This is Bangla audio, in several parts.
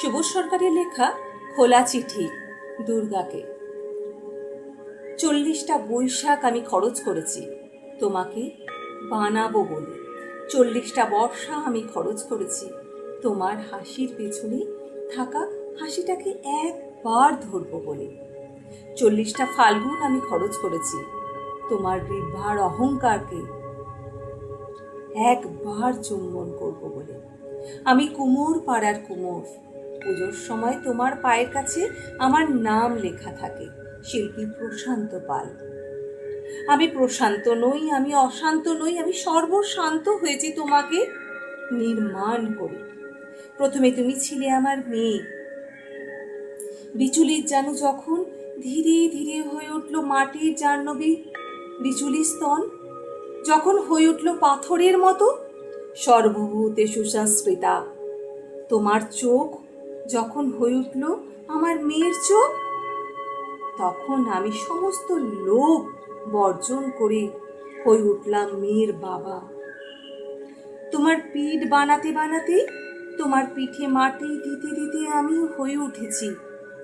সুবোধ সরকারের লেখা খোলা চিঠি দুর্গাকে। চল্লিশটা বৈশাখ আমি খরচ করেছি, তোমাকে বানাবো বলে। চল্লিশটা বর্ষা আমি খরচ করেছি, তোমার হাসির পেছনে থাকা হাসিটাকে একবার ধরবো বলে। চল্লিশটা ফাল্গুন আমি খরচ করেছি, তোমার বিভার অহংকারকে একবার চুম্বন করব বলে। আমি কুমোর পাড়ার কুমোর পুজোর সময় তোমার পায়ের কাছে আমার নাম লেখা থাকে, শিল্পী প্রশান্ত পাল। আমি প্রশান্ত নই, আমি অশান্ত নই, আমি সর্বশান্ত হয়েছি তোমাকে নির্মাণ করে। প্রথমে তুমি ছিলে আমার মেয়ে। বিচুলির জানু যখন ধীরে ধীরে হয়ে উঠল মাটির জাহ্নবী বিচুলি স্তন, যখন হয়ে উঠল পাথরের মতো, সর্বভূতে সুসংস্কৃতা তোমার চোখ যখন হয়ে উঠল আমার মেয়ের চোখ, তখন আমি সমস্ত লোভ বর্জন করে হয়ে উঠলাম মেয়ের বাবা। তোমার পিঠ বানাতে বানাতে, তোমার পিঠে মাটি দিতে দিতে আমি হয়ে উঠেছি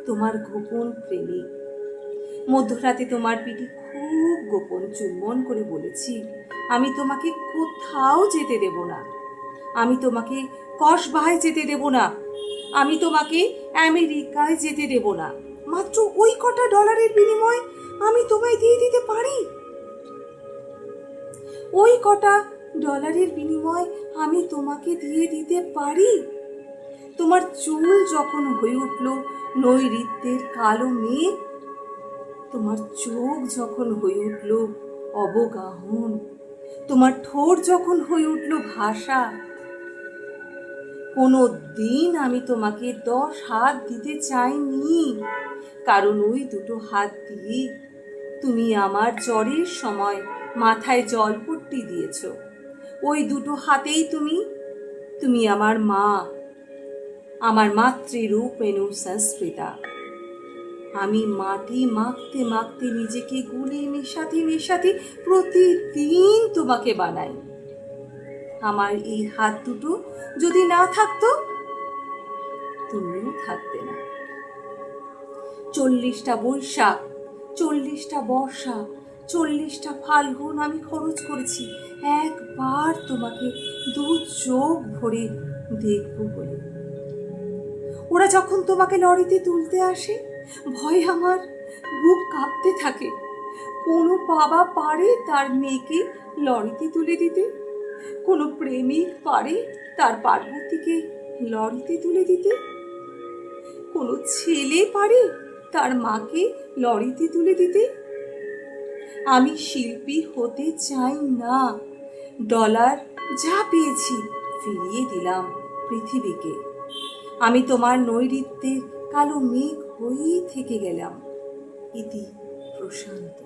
তোমার গোপন প্রেমিক মধ্যরাতে তোমার পিঠে খুব গোপন চুম্বন করে বলেছি, আমি তোমাকে কোথাও যেতে দেব না। আমি তোমাকে কসবায় যেতে দেব না। আমি তোমাকে আমেরিকায় যেতে দেব না। মাত্র ওই কটা ডলারের বিনিময়ে আমি তোমায় দিয়ে দিতে পারি? ওই কটা ডলারের বিনিময়ে আমি তোমাকে দিয়ে দিতে পারি? তোমার চুল যখন হয়ে উঠল নৈরিত্যের কালো মেঘ, তোমার চোখ যখন হয়ে উঠল অবগাহন, তোমার ঠোঁট যখন হয়ে উঠল ভাষা কোনো দিন আমি তোমাকে দশ হাত দিতে চাইনি। কারণ ওই দুটো হাত দিয়ে তুমি আমার জ্বরের সময় মাথায় জল জলপট্টি দিয়েছ। ওই দুটো হাতেই তুমি তুমি আমার মা, আমার মাতৃরূপ মেনু সংস্কৃতা। আমি মাটি মাখতে মাখতে নিজেকে গুলে মেশাতে মেশাতে প্রতিদিন তোমাকে বানাই। আমার এই হাত দুটো যদি না থাকতো, তুমিও থাকতে না। চল্লিশটা বৈশাখ, চল্লিশটা বর্ষা চল্লিশটা ফাল্গুন আমি খরচ করেছি। একবার তোমাকে দু চোখ ভরে দেখব বলে। ওরা যখন তোমাকে লরিতে তুলতে আসে, ভয় আমার, বুক কাঁপতে থাকে। কোনো বাবা পারে তার মেয়েকে লরিতে তুলে দিতে? কোনো প্রেমিক পারে তার পার্বতীকে লরিতে তুলে দিতে? কোনো ছেলে পারে তার মাকে লরিতে তুলে দিতে? আমি শিল্পী হতে চাই না। ডলার যা পেয়েছি ফিরিয়ে দিলাম পৃথিবীকে। আমি তোমার নৈরিত্যের কালো মেঘ হয়েই থেকে গেলাম। ইতি প্রশান্ত।